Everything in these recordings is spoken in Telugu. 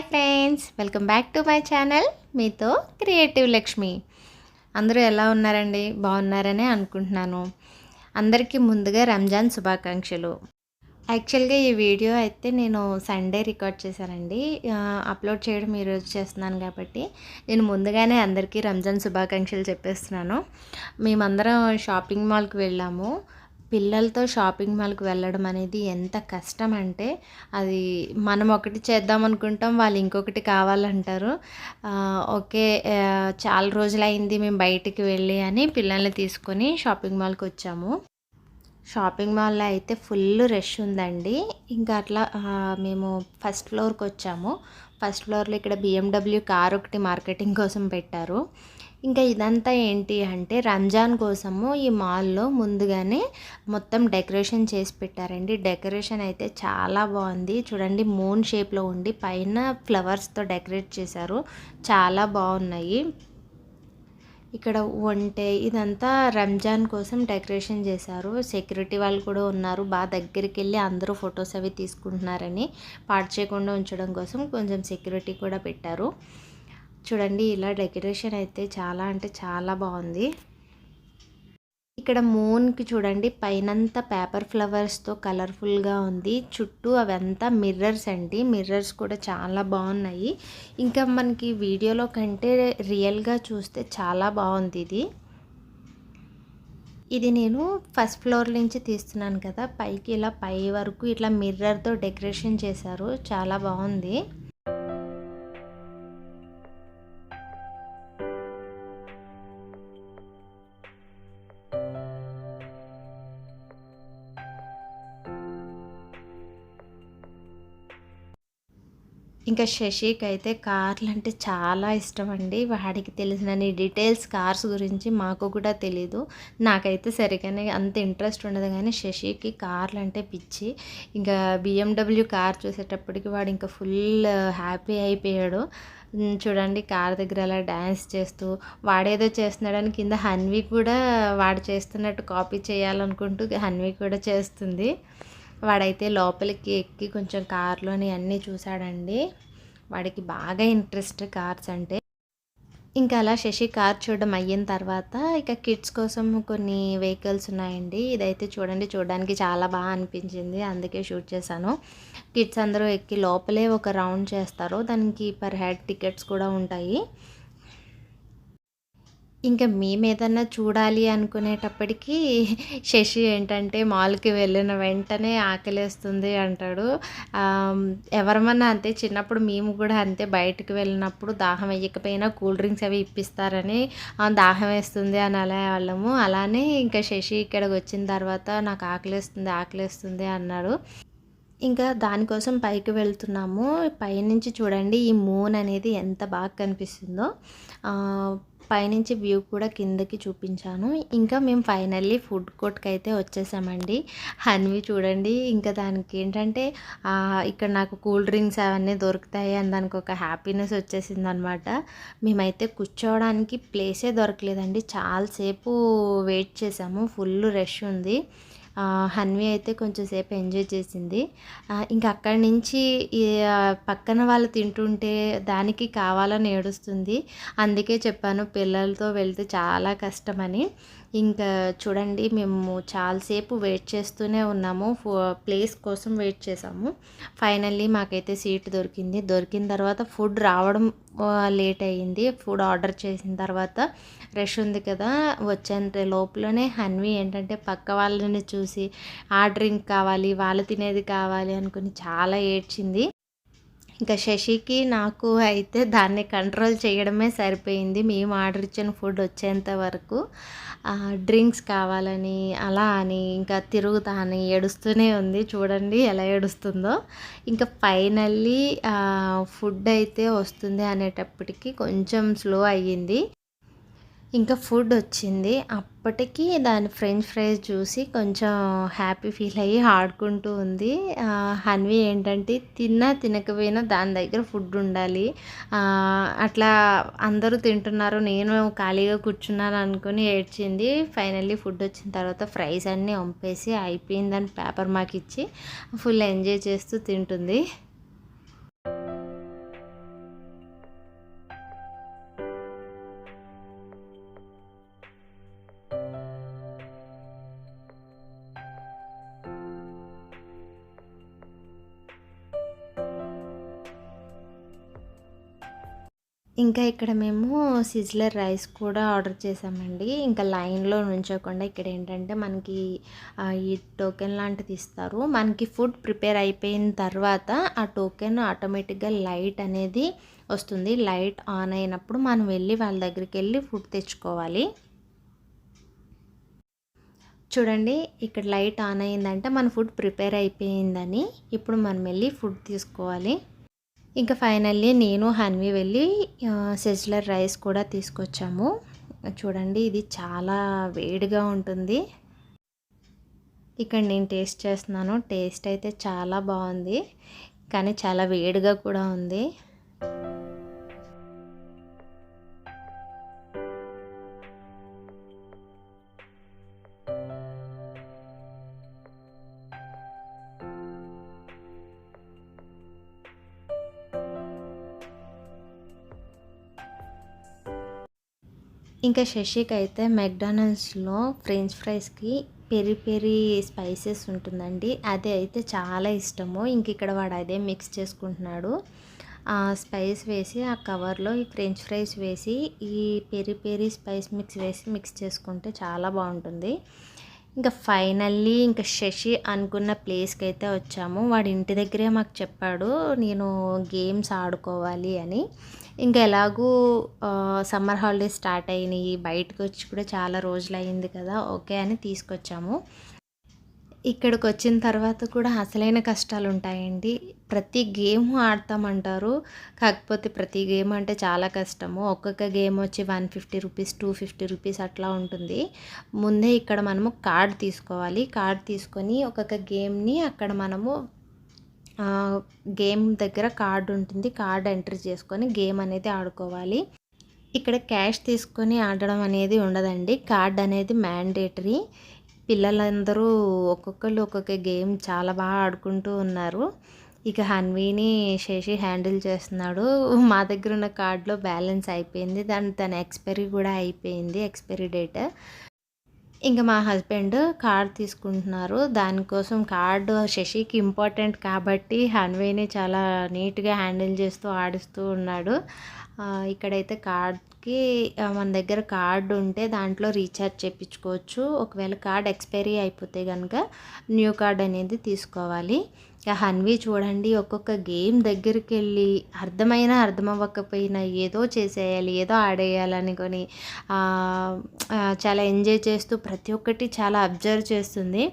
Hi friends welcome back to my channel. మీతో క్రియేటివ్ లక్ష్మి. అందరూ ఎలా ఉన్నారండి? బాగున్నారనే అనుకుంటున్నాను. అందరికీ ముందుగా రంజాన్ శుభాకాంక్షలు. యాక్చువల్గా ఈ వీడియో అయితే నేను సండే రికార్డ్ చేశానండి. అప్లోడ్ చేయడం ఈరోజు చేస్తున్నాను కాబట్టి నేను ముందుగానే అందరికీ రంజాన్ శుభాకాంక్షలు చెప్పేస్తున్నాను. మేమందరం షాపింగ్ మాల్కి వెళ్ళాము. పిల్లలతో షాపింగ్ మాల్కి వెళ్ళడం అనేది ఎంత కష్టం అంటే అది మనం ఒకటి చేద్దాం అనుకుంటాం వాళ్ళు ఇంకొకటి కావాలంటారు. ఓకే చాలా రోజులైంది మేము బయటికి వెళ్ళి అని పిల్లల్ని తీసుకొని షాపింగ్ మాల్కి వచ్చాము. షాపింగ్ మాల్లో అయితే ఫుల్ రష్ ఉందండి. ఇంకా అట్లా మేము ఫస్ట్ ఫ్లోర్కి వచ్చాము. ఫస్ట్ ఫ్లోర్లో ఇక్కడ బిఎండబ్ల్యూ కార్ ఒకటి మార్కెటింగ్ కోసం పెట్టారు. ఇంకా ఇదంతా ఏంటి అంటే రంజాన్ కోసము ఈ మాల్లో ముందుగానే మొత్తం డెకరేషన్ చేసి పెట్టారండి. డెకరేషన్ అయితే చాలా బాగుంది. చూడండి మూన్ షేప్లో ఉండి పైన ఫ్లవర్స్తో డెకరేట్ చేశారు. చాలా బాగున్నాయి. ఇక్కడ వంటే ఇదంతా రంజాన్ కోసం డెకరేషన్ చేశారు. సెక్యూరిటీ వాళ్ళు కూడా ఉన్నారు. బాగా దగ్గరికి వెళ్ళి అందరూ ఫొటోస్ అవి తీసుకుంటున్నారని పాడు చేయకుండా ఉంచడం కోసం కొంచెం సెక్యూరిటీ కూడా పెట్టారు. చూడండి ఇలా డెకరేషన్ అయితే చాలా అంటే చాలా బాగుంది. ఇక్కడ మూన్కి చూడండి పైనంతా పేపర్ ఫ్లవర్స్తో కలర్ఫుల్గా ఉంది. చుట్టూ అవంతా మిర్రర్స్ అండి. మిర్రర్స్ కూడా చాలా బాగున్నాయి. ఇంకా మనకి వీడియోలో కంటే రియల్గా చూస్తే చాలా బాగుంది ఇది. ఇది నేను ఫస్ట్ ఫ్లోర్ నుంచి తీస్తున్నాను కదా పైకి ఇలా పై వరకు ఇట్లా మిర్రర్తో డెకరేషన్ చేశారు. చాలా బాగుంది. ఇంకా శశికి అయితే కార్లు అంటే చాలా ఇష్టం అండి వాడికి తెలిసినన్ని డీటెయిల్స్ కార్స్ గురించి మాకు కూడా తెలీదు. నాకైతే సరిగానే అంత ఇంట్రెస్ట్ ఉండదు కానీ శశికి కార్లు అంటే పిచ్చి. ఇంకా బిఎండబ్ల్యూ కార్ చూసేటప్పటికి వాడు ఇంకా ఫుల్ హ్యాపీ అయిపోయాడు. చూడండి కార్ దగ్గర అలా డ్యాన్స్ చేస్తూ వాడేదో చేస్తున్నాడని కింద హన్వి కూడా వాడు చేస్తున్నట్టు కాపీ చేయాలనుకుంటూ హన్వి కూడా చేస్తుంది. వాడైతే లోపలికి ఎక్కి కొంచెం కార్లోని అన్నీ చూశాడండి. వాడికి బాగా ఇంట్రెస్ట్ కార్స్ అంటే ఇంకా అలా శశి కార్ చూడడం అయిన తర్వాత ఇక కిడ్స్ కోసం కొన్ని వెహికల్స్ ఉన్నాయండి. ఇదైతే చూడండి చూడడానికి చాలా బాగా అనిపించింది. అందుకే షూట్ చేశాను. కిడ్స్ అందరూ ఎక్కి లోపలే ఒక రౌండ్ చేస్తారు. దానికి పర్ హెడ్ టికెట్స్ కూడా ఉంటాయి. ఇంకా మేమేదన్నా చూడాలి అనుకునేటప్పటికీ శశి ఏంటంటే మాల్కి వెళ్ళిన వెంటనే ఆకలేస్తుంది అంటాడు. ఎవరమన్నా అంతే చిన్నప్పుడు మేము కూడా అంతే బయటకు వెళ్ళినప్పుడు దాహం వేయకపోయినా కూల్ డ్రింక్స్ అవి ఇప్పిస్తారని దాహం వేస్తుంది అని అలా వాళ్ళము. అలానే ఇంకా శశి ఇక్కడికి వచ్చిన తర్వాత నాకు ఆకలేస్తుంది ఆకలేస్తుంది అన్నాడు. ఇంకా దానికోసం పైకి వెళ్తున్నాము. పైనుంచి చూడండి ఈ మూన్ అనేది ఎంత బాగా కనిపిస్తుందో. పైనుంచి వ్యూ కూడా కిందకి చూపించాను. ఇంకా మేము ఫైనల్లీ ఫుడ్ కోర్ట్కి అయితే వచ్చేసామండి. హన్వి చూడండి ఇంకా దానికి ఏంటంటే ఇక్కడ నాకు కూల్ డ్రింక్స్ అవన్నీ దొరుకుతాయి అని దానికి ఒక హ్యాపీనెస్ వచ్చేసింది అనమాట మేమైతే కూర్చోవడానికి ప్లేసే దొరకలేదండి. చాలాసేపు వెయిట్ చేసాము. ఫుల్ రష్ ఉంది. హన్వి అయితే కొంచెం సేపు ఎంజాయ్ చేసింది. ఇంకా అక్కడి నుంచి పక్కన వాళ్ళు తింటుంటే దానికి కావాలని ఏడుస్తుంది. అందుకే చెప్పాను పిల్లలతో వెళ్తే చాలా కష్టమని. ఇంకా చూడండి మేము చాలాసేపు వెయిట్ చేస్తూనే ఉన్నాము. ఫో- ప్లేస్ కోసం వెయిట్ చేసాము ఫైనల్లీ మాకైతే సీట్ దొరికింది. దొరికిన తర్వాత ఫుడ్ రావడం లేట్ అయ్యింది. ఫుడ్ ఆర్డర్ చేసిన తర్వాత రష్ ఉంది కదా వచ్చే లోపలనే హన్వి ఏంటంటే పక్క వాళ్ళని చూసి ఆ డ్రింక్ కావాలి వాళ్ళు తినేది కావాలి అనుకుని చాలా ఏడ్చింది. ఇంకా శశికి నాకు అయితే దాన్ని కంట్రోల్ చేయడమే సరిపోయింది. మేము ఆర్డర్ ఇచ్చిన ఫుడ్ వచ్చేంత వరకు డ్రింక్స్ కావాలని అలా అని ఇంకా తిరుగుతా అని ఏడుస్తూనే ఉంది. చూడండి ఎలా ఏడుస్తుందో. ఇంకా ఫైనల్లీ ఫుడ్ అయితే వస్తుంది అనేటప్పటికి కొంచెం స్లో అయ్యింది. ఇంకా ఫుడ్ వచ్చింది. అప్పటికి దాని ఫ్రెంచ్ ఫ్రైస్ చూసి కొంచెం హ్యాపీ ఫీల్ అయ్యి ఆడుకుంటూ ఉంది. హన్వి ఏంటంటే తిన్నా తినకపోయినా దాని దగ్గర ఫుడ్ ఉండాలి. అట్లా అందరూ తింటున్నారు. నేను ఖాళీగా కూర్చున్నాను అనుకుని ఏడ్చింది. ఫైనల్లీ ఫుడ్ వచ్చిన తర్వాత ఫ్రైస్ అన్నీ వంపేసి అయిపోయిందని పేపర్ మాకు ఇచ్చి ఫుల్ ఎంజాయ్ చేస్తూ తింటుంది. ఇంకా ఇక్కడ మేము సిజ్లర్ రైస్ కూడా ఆర్డర్ చేసామండి ఇంకా లైన్లో నుంచోకుండా ఇక్కడ ఏంటంటే మనకి ఈ టోకెన్ లాంటిది ఇస్తారు. మనకి ఫుడ్ ప్రిపేర్ అయిపోయిన తర్వాత ఆ టోకెన్ ఆటోమేటిక్గా లైట్ అనేది వస్తుంది. లైట్ ఆన్ అయినప్పుడు మనం వెళ్ళి వాళ్ళ దగ్గరికి వెళ్ళి ఫుడ్ తెచ్చుకోవాలి. చూడండి ఇక్కడ లైట్ ఆన్ అయిందంటే మన ఫుడ్ ప్రిపేర్ అయిపోయిందని. ఇప్పుడు మనం వెళ్ళి ఫుడ్ తీసుకోవాలి. ఇంకా ఫైనల్లీ నేను హన్వి వెళ్ళి సెజ్లర్ రైస్ కూడా తీసుకొచ్చాము. చూడండి ఇది చాలా వేడిగా ఉంటుంది. ఇక్కడ నేను టేస్ట్ చేస్తున్నాను. టేస్ట్ అయితే చాలా బాగుంది కానీ చాలా వేడిగా కూడా ఉంది. ఇంకా శశికి అయితే మెక్డానల్డ్స్లో ఫ్రెంచ్ ఫ్రైస్కి పెరి పెరి స్పైసెస్ ఉంటుందండి. అదే అయితే చాలా ఇష్టము. ఇంక ఇక్కడ వాడు అదే మిక్స్ చేసుకుంటున్నాడు. ఆ స్పైస్ వేసి ఆ కవర్లో ఈ ఫ్రెంచ్ ఫ్రైస్ వేసి ఈ పెరి పెరి స్పైస్ మిక్స్ వేసి మిక్స్ చేసుకుంటే చాలా బాగుంటుంది. ఇంకా ఫైనల్లీ ఇంకా శశి అనుకున్న ప్లేస్కి అయితే వచ్చాము. వాడి ఇంటి దగ్గరే మాకు చెప్పాడు నేను గేమ్స్ ఆడుకోవాలి అని. ఇంకా ఎలాగూ సమ్మర్ హాలిడేస్ స్టార్ట్ అయినాయి. బయటకు వచ్చి కూడా చాలా రోజులు అయింది కదా ఓకే అని తీసుకొచ్చాము. ఇక్కడికి వచ్చిన తర్వాత కూడా అసలైన కష్టాలు ఉంటాయండి ప్రతి గేమ్ ఆడతామంటారు. కాకపోతే ప్రతి గేమ్ అంటే చాలా కష్టము. ఒక్కొక్క గేమ్ వచ్చి one fifty rupees two fifty rupees అట్లా ఉంటుంది. ముందే ఇక్కడ మనము కార్డ్ తీసుకోవాలి. కార్డ్ తీసుకొని ఒక్కొక్క గేమ్ని అక్కడ మనము గేమ్ దగ్గర కార్డు ఉంటుంది. కార్డ్ ఎంటర్ చేసుకొని గేమ్ అనేది ఆడుకోవాలి. ఇక్కడ క్యాష్ తీసుకొని ఆడడం అనేది ఉండదండి. కార్డ్ అనేది మ్యాండేటరీ. పిల్లలందరూ ఒక్కొక్కళ్ళు ఒక్కొక్క గేమ్ చాలా బాగా ఆడుకుంటూ ఉన్నారు. ఇక హన్వీని శేషి హ్యాండిల్ చేస్తున్నాడు. మా దగ్గర ఉన్న కార్డులో బ్యాలెన్స్ అయిపోయింది. దాని తన ఎక్స్పైరీ కూడా అయిపోయింది. Expiry date. ఇంకా మా హస్బెండ్ కార్డ్ తీసుకుంటున్నారు. దానికోసం కార్డు శశికి ఇంపార్టెంట్ కాబట్టి హన్వేని చాలా నీట్గా హ్యాండిల్ చేస్తూ ఆడిస్తూ ఉన్నాడు. ఇక్కడైతే కార్డ్ కి మన దగ్గర కార్డు ఉంటే దాంట్లో రీఛార్జ్ చేయించుకోవచ్చు ఒకవేళ కార్డ్ ఎక్స్పైరీ అయిపోతే కనుక న్యూ కార్డ్ అనేది తీసుకోవాలి. ఇక హన్వి చూడండి ఒక్కొక్క గేమ్ దగ్గరికి వెళ్ళి అర్థమైనా అర్థమవ్వకపోయినా ఏదో చేసేయాలి ఏదో ఆడేయాలనుకొని చాలా ఎంజాయ్ చేస్తూ ప్రతి ఒక్కటి చాలా అబ్జర్వ్ చేస్తుంది.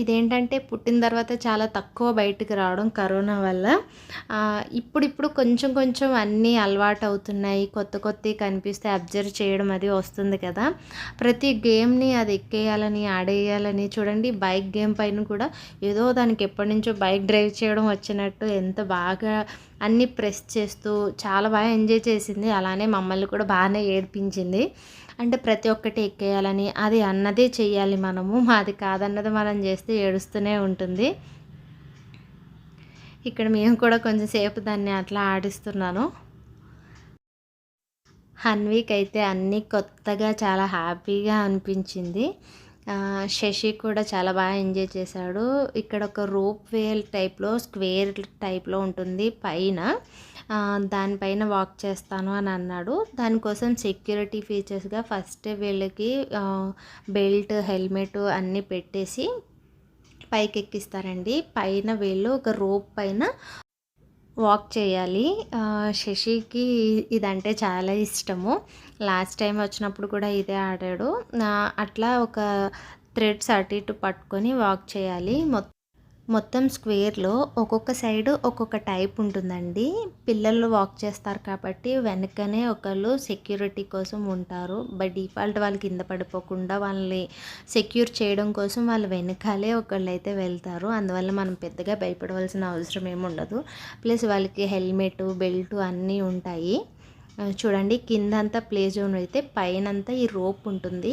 ఇదేంటంటే పుట్టిన తర్వాత చాలా తక్కువ బయటకు రావడం కరోనా వల్ల. ఇప్పుడిప్పుడు కొంచెం కొంచెం అన్నీ అలవాటు అవుతున్నాయి కొత్త కొత్తవి కనిపిస్తే అబ్జర్వ్ చేయడం అది వస్తుంది కదా. ప్రతి గేమ్ని అది ఎక్కేయాలని ఆడేయాలని చూడండి. బైక్ గేమ్ పైన కూడా ఏదో దానికి ఎప్పటి నుంచో బైక్ డ్రైవ్ చేయడం వచ్చినట్టు ఎంత బాగా అన్నీ ప్రెస్ చేస్తూ చాలా బాగా ఎంజాయ్ చేసింది. అలానే మమ్మల్ని కూడా బాగానే ఏడిపించింది. అంటే ప్రతి ఒక్కటి ఎక్కేయాలని అది అన్నదే చెయ్యాలి మనము. మాది కాదన్నది మనం చేస్తే ఏడుస్తూనే ఉంటుంది. ఇక్కడ మేము కూడా కొంచెం సేపు దాన్ని అట్లా ఆడిస్తున్నాను. హన్వీక్ అయితే అన్నీ కొత్తగా చాలా హ్యాపీగా అనిపించింది. శశి కూడా చాలా బాగా ఎంజాయ్ చేశాడు. ఇక్కడ ఒక రోప్ వేల్ టైప్లో స్క్వేర్ టైప్లో ఉంటుంది పైన. దానిపైన వాక్ చేస్తాను అని అన్నాడు. దానికోసం సెక్యూరిటీ ఫీచర్స్గా ఫస్ట్ వీళ్ళకి బెల్ట్ హెల్మెట్ అన్నీ పెట్టేసి పైకి ఎక్కిస్తారండి పైన వీళ్ళు ఒక రోప్ పైన వాక్ చేయాలి. శశికి ఇదంటే చాలా ఇష్టము. లాస్ట్ టైం వచ్చినప్పుడు కూడా ఇదే ఆడాడు. అట్లా ఒక థ్రెడ్స్ అటు ఇటు పట్టుకొని వాక్ చేయాలి. మొత్తం మొత్తం స్క్వేర్లో ఒక్కొక్క సైడ్ ఒక్కొక్క టైప్ ఉంటుందండి. పిల్లలు వాక్ చేస్తారు కాబట్టి వెనకనే ఒకళ్ళు సెక్యూరిటీ కోసం ఉంటారు. బై డిఫాల్ట్ వాళ్ళు కింద పడిపోకుండా వాళ్ళని సెక్యూర్ చేయడం కోసం వాళ్ళు వెనకాలే ఒకళ్ళు అయితే వెళ్తారు. అందువల్ల మనం పెద్దగా భయపడవలసిన అవసరం ఏమి ఉండదు. ప్లస్ వాళ్ళకి హెల్మెట్ బెల్ట్ అన్నీ ఉంటాయి. చూడండి చూడండి కిందంతా ప్లే జోన్ అయితే పైనంతా ఈ రోప్ ఉంటుంది.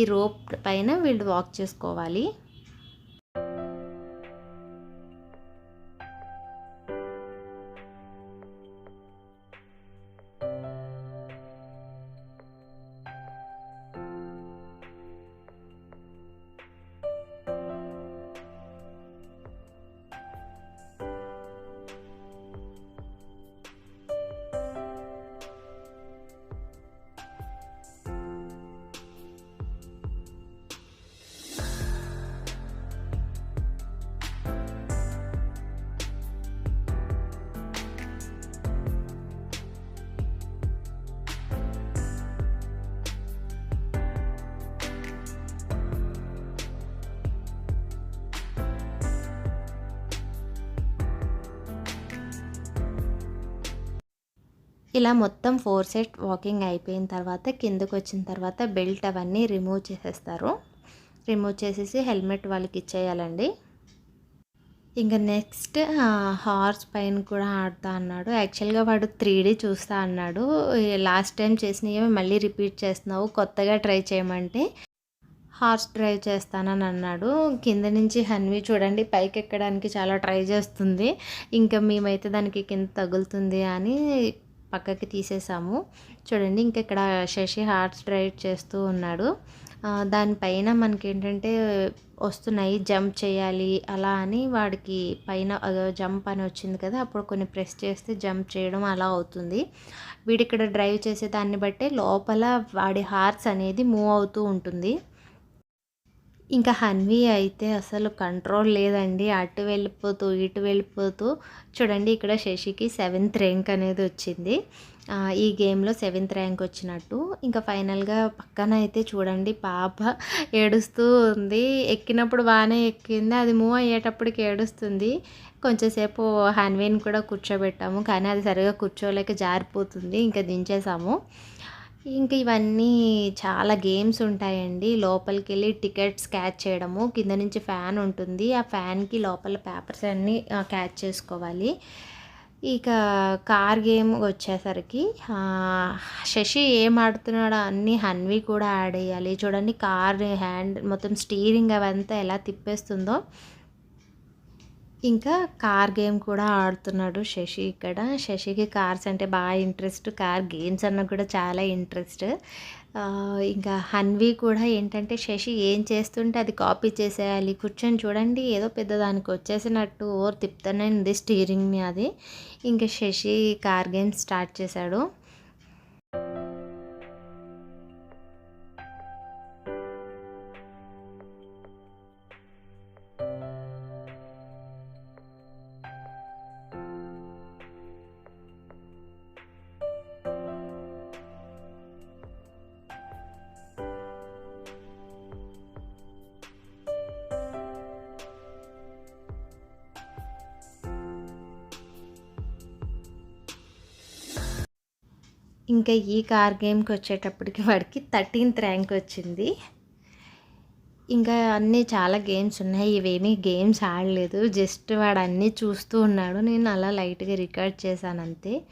ఈ రోప్ పైన వీళ్ళు వాక్ చేసుకోవాలి. ఇలా మొత్తం ఫోర్ సెట్ వాకింగ్ అయిపోయిన తర్వాత కిందకు వచ్చిన తర్వాత బెల్ట్ అవన్నీ రిమూవ్ చేసేస్తారు. రిమూవ్ చేసేసి హెల్మెట్ వాళ్ళకి ఇచ్చేయాలండి. ఇంకా నెక్స్ట్ హార్స్ పైన కూడా ఆడుతా అన్నాడు. యాక్చువల్గా వాడు త్రీ డీ చూస్తా అన్నాడు. లాస్ట్ టైం చేసినవి మళ్ళీ రిపీట్ చేస్తున్నావు కొత్తగా ట్రై చేయమంటే హార్స్ డ్రైవ్ చేస్తానని అన్నాడు. కింద నుంచి హన్వి చూడండి పైకి ఎక్కడానికి చాలా ట్రై చేస్తుంది. ఇంకా మేమైతే దానికి కింద తగులుతుంది అని పక్కకి తీసేసాము. చూడండి ఇంకా ఇక్కడ శశి హార్స్ డ్రైవ్ చేస్తూ ఉన్నాడు. దానిపైన మనకి ఏంటంటే వస్తున్నాయి జంప్ చేయాలి అలా అని వాడికి పైన జంప్ అని వచ్చింది కదా అప్పుడు కొన్ని ప్రెస్ చేస్తే జంప్ చేయడం అలా అవుతుంది. వీడి ఇక్కడ డ్రైవ్ చేసే దాన్ని బట్టే లోపల వాడి హార్స్ అనేది మూవ్ అవుతూ ఉంటుంది. ఇంకా హన్వి అయితే అసలు కంట్రోల్ లేదండి. అటు వెళ్ళిపోతూ ఇటు వెళ్ళిపోతూ. చూడండి ఇక్కడ శశికి సెవెంత్ ర్యాంక్ అనేది వచ్చింది. ఈ గేమ్లో సెవెంత్ ర్యాంక్ వచ్చినట్టు. ఇంకా ఫైనల్గా పక్కన అయితే చూడండి పాప ఏడుస్తూ ఉంది. ఎక్కినప్పుడు బాగానే ఎక్కింది. అది మూవ్ అయ్యేటప్పటికి ఏడుస్తుంది. కొంచెంసేపు హన్వీని కూడా కూర్చోబెట్టాము. కానీ అది సరిగా కూర్చోలేక జారిపోతుంది. ఇంకా దించేసాము. ఇంకా ఇవన్నీ చాలా గేమ్స్ ఉంటాయండి. లోపలికి వెళ్ళి టికెట్స్ క్యాచ్ చేయడము కింద నుంచి ఫ్యాన్ ఉంటుంది. ఆ ఫ్యాన్కి లోపల పేపర్స్ అన్నీ క్యాచ్ చేసుకోవాలి. ఇక కార్ గేమ్ వచ్చేసరికి శశి ఏం ఆడుతున్నాడో అన్ని హన్వి కూడా ఆడేయాలి చూడండి కార్ హ్యాండ్ మొత్తం స్టీరింగ్ అవంతా ఎలా తిప్పేస్తుందో. ఇంకా కార్ గేమ్ కూడా ఆడుతున్నాడు శశి ఇక్కడ. శశికి కార్స్ అంటే బాగా ఇంట్రెస్ట్ కార్ గేమ్స్ అన్న కూడా చాలా ఇంట్రెస్ట్. ఇంకా హన్వి కూడా ఏంటంటే శశి ఏం చేస్తుంటే అది కాపీ చేసేయాలి కూర్చొని చూడండి ఏదో పెద్ద దానికి వచ్చేసినట్టు ఓర్ తిప్పుతూనే ఉంది స్టీరింగ్ని అది. ఇంకా శశి కార్ గేమ్ స్టార్ట్ చేశాడు. ఇంకా ఈ కార్ గేమ్కి వచ్చేటప్పటికి వాడికి థర్టీన్త్ ర్యాంక్ వచ్చింది. ఇంకా అన్నీ చాలా గేమ్స్ ఉన్నాయి. ఇవేమీ గేమ్స్ ఆడలేదు. జస్ట్ వాడు అన్నీ చూస్తూ ఉన్నాడు. నేను అలా లైట్గా రికార్డ్ చేశాను అంతే.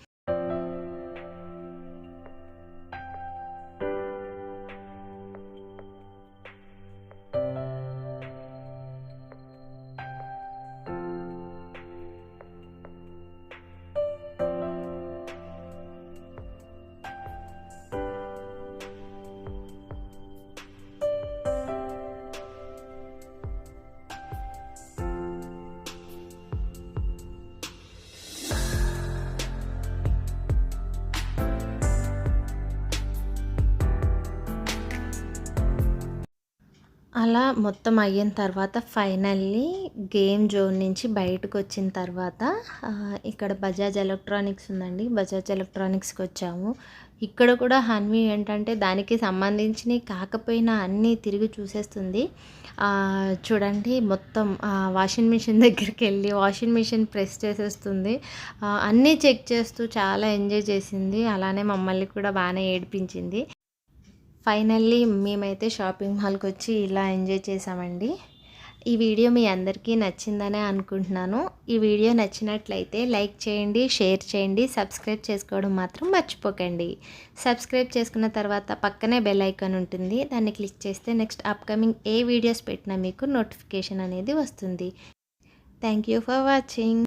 అలా మొత్తం అయిన తర్వాత ఫైనల్లీ గేమ్ జోన్ నుంచి బయటకు వచ్చిన తర్వాత ఇక్కడ బజాజ్ ఎలక్ట్రానిక్స్ ఉందండి. బజాజ్ ఎలక్ట్రానిక్స్కి వచ్చాము. ఇక్కడ కూడా హన్వి ఏంటంటే దానికి సంబంధించినవి కాకపోయినా అన్నీ తిరిగి చూసేస్తుంది. చూడండి మొత్తం వాషింగ్ మిషన్ దగ్గరికి వెళ్ళి వాషింగ్ మిషన్ ప్రెస్ చేసేస్తుంది. అన్నీ చెక్ చేస్తూ చాలా ఎంజాయ్ చేసింది. అలానే మమ్మల్ని కూడా బాగానే ఏడిపించింది. ఫైనల్లీ మేమైతే షాపింగ్ మాల్కి వచ్చి ఇలా ఎంజాయ్ చేసామండి. ఈ వీడియో మీ అందరికీ నచ్చిందనే అనుకుంటున్నాను. ఈ వీడియో నచ్చినట్లయితే లైక్ చేయండి షేర్ చేయండి సబ్స్క్రైబ్ చేసుకోవడం మాత్రం మర్చిపోకండి. సబ్స్క్రైబ్ చేసుకున్న తర్వాత పక్కనే బెల్ ఐకాన్ ఉంటుంది. దాన్ని క్లిక్ చేస్తే నెక్స్ట్ అప్కమింగ్ ఏ వీడియోస్ పెట్టినా మీకు నోటిఫికేషన్ అనేది వస్తుంది. Thank you for watching.